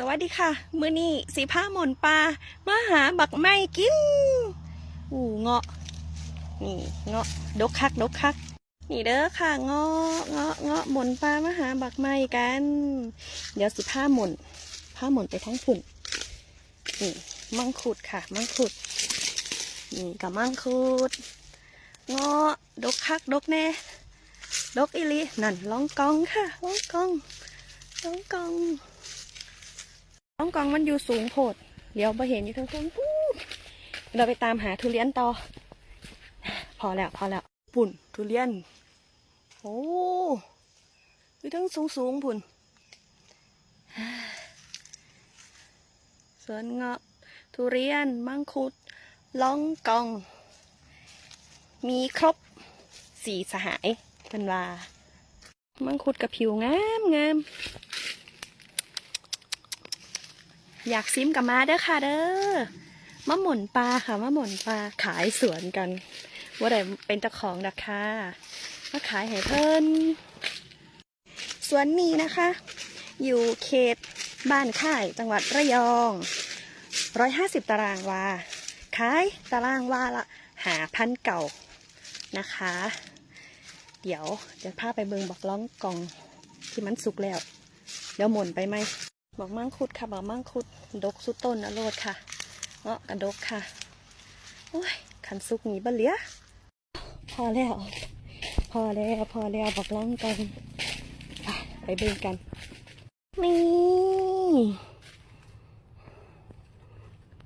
สวัสดีค่ะ มือนี้สีผ้าหมนปลามาหาบักไม้กินอู้เงาะ นี่เงาะดกคักดกคัก นี่เด้อค่ะเงาะเงาะเงาะหมนปลามาหาบักไม้กัน เดี๋ยวสิผ้าหมนผ้าหมนไปทั้งผุ่นนี่มังคุดค่ะ มังคุด นี่กับมังคุดเงาะดกคักดกแน่ดกอีหลีนั่นล่องกองค่ะล่องกองล่องกอง ล่องกองมันอยู่สูงโพด เดี๋ยวมาเห็นอยู่ทางตรงปุ๊บเราไปตามหาทุเรียนต่อ พอแล้วพอแล้วปุ่นทุเรียน โอ้อยู่ทั้งสูงสูงๆปุ่นสวนเงาะทุเรียน มังคุดล่องกอง มีครบสีสหายเป็นว่า มังคุดกับผิวงามงาม อยากซิมกับมาเด้อค่ะเด้อมะหม่นปลาค่ะมะหม่นปลาขายสวนกันว่าแต่เป็นเจ้าของนะคะมาขายให้เพิ่นสวนนี้นะคะ อยู่เขตบ้านค่ายจังหวัดระยองร้อยห้าสิบตารางวา ขายตารางวาละหาพันเก่านะคะ เดี๋ยวเดี๋ยวพาไปเบิงบอกล้องกล่องที่มันสุกแล้ว เดี๋ยวหม่นไปไหม บอกมั่งคุดค่ะบอกมั่งคุด ดกสุดต้นอโรดค่ะเงาะกระดกค่ะ โอ้ยขันสุกหนีบะเลียพอแล้ว พอแล้วพอแล้วบอกล้องกันไปเบิ่งกันนี่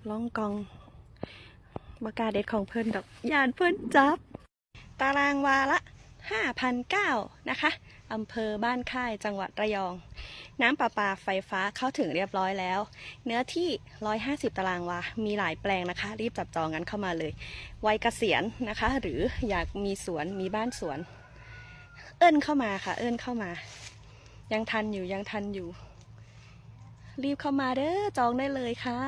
ล้องกองบากาเด็ดของเพิ่นดอกยานเพิ่นจับ ตารางวาละห้าพันเก้านะคะอำเภอบ้านค่ายจังหวัดระยอง น้ำประปาไฟฟ้าเข้าถึงเรียบร้อยแล้ว เนื้อที่ 150 ตารางวา มีหลายแปลงนะคะ รีบจับจองกันเข้ามาเลย วัยเกษียณนะคะ หรืออยากมีสวน มีบ้านสวน เอิ้นเข้ามาค่ะ เอิ้นเข้ามา ยังทันอยู่ ยังทันอยู่ รีบเข้ามาเด้อ จองได้เลยค่ะ